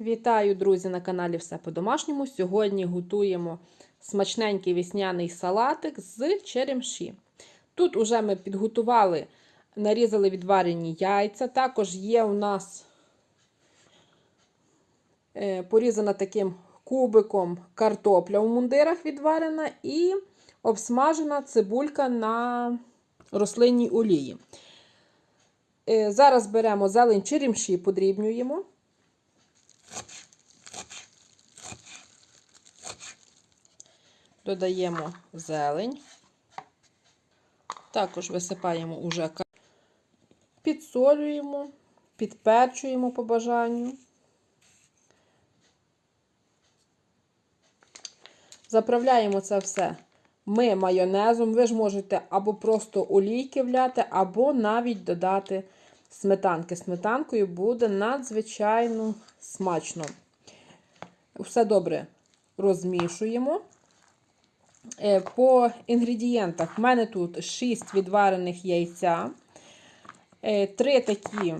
Вітаю, друзі, на каналі Все по-домашньому. Сьогодні готуємо смачненький весняний салатик з черемші. Тут уже ми підготували, нарізали відварені яйця. Також є у нас е, порізана таким кубиком картопля у мундирах відварена і обсмажена цибулька на рослинній олії. Е, Зараз беремо зелень черемші, подрібнюємо. Додаємо зелень. Також висипаємо уже підсолюємо, підперчуємо по бажанню. Заправляємо це все ми майонезом. Ви ж можете або просто олійки вляти, або навіть додати сметанки. Сметанкою буде надзвичайно смачно. Все добре розмішуємо. Е, По інгредієнтах в мене тут 6 відварених яйця, 3 такі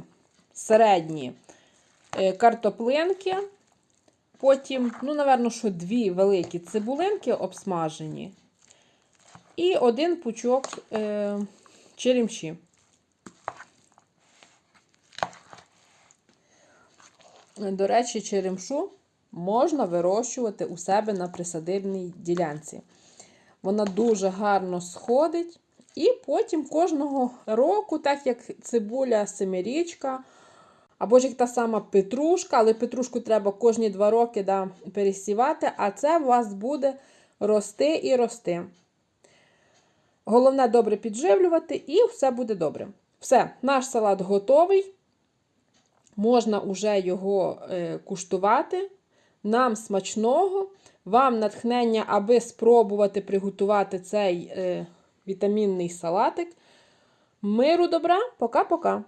середні е, картоплинки. Потім, ну, напевно, що дві великі цибулинки обсмажені. І один пучок е, черемші. До речі, черемшу можна вирощувати у себе на присадибній ділянці. Вона дуже гарно сходить. І потім кожного року, так як цибуля семирічка, або ж як та сама петрушка, але петрушку треба кожні два роки да, пересівати, а це у вас буде рости і рости. Головне добре підживлювати, і все буде добре. Все, наш салат готовий. Можна вже його е, куштувати. Нам смачного, вам натхнення, аби спробувати приготувати цей е, вітамінний салатик. Миру добра, пока-пока!